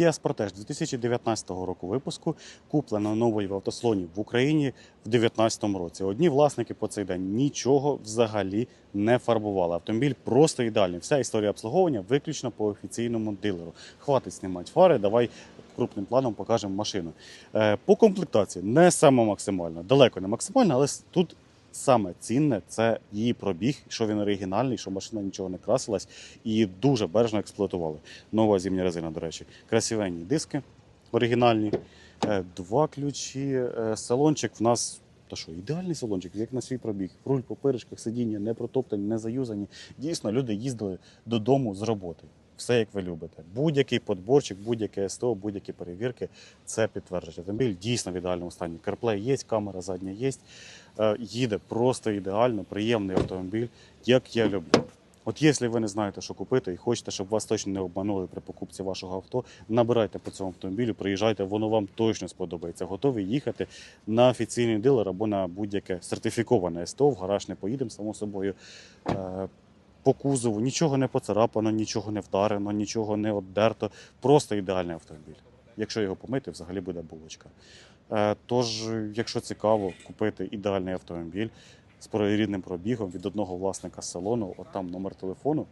Kia Sportage 2019 року випуску куплено новий в автослоні в Україні в 2019 році. Одні власники по цей день нічого взагалі не фарбували. Автомобіль просто ідеальний. Вся історія обслуговування виключно по офіційному дилеру. Хватить знімати фари, давай крупним планом покажемо машину. Е, По комплектації не саме максимально, далеко не максимально, але тут саме цінне це її пробіг, що він оригінальний, що машина нічого не красилась і дуже бережно експлуатували. Нова зимня резина, до речі. Красивенні диски оригінальні, е, два ключі, е, салончик в нас. Та що, ідеальний салончик, як на свій пробіг. Руль по пиришках, сидіння не протоптані, не заюзані. Дійсно, люди їздили додому з роботи. Все як ви любите. Будь-який подборчик, будь-яке СТО, будь-які перевірки це підтверджують. Автомобіль дійсно в ідеальному стані. CarPlay є, камера задня є. Е, Їде просто ідеально, приємний автомобіль, як я люблю. От якщо ви не знаєте, що купити, і хочете, щоб вас точно не обманули при покупці вашого авто, набирайте по цьому автомобілю, приїжджайте, воно вам точно сподобається. Готові їхати на офіційний дилер або на будь-яке сертифіковане СТО. В гараж не поїдемо, само собою. По кузову нічого не поцарапано, нічого не вдарено, нічого не обдерто. Просто ідеальний автомобіль. Якщо його помити, взагалі буде булочка. Е, Тож, якщо цікаво купити ідеальний автомобіль з рідним пробігом від одного власника салону, от там номер телефону,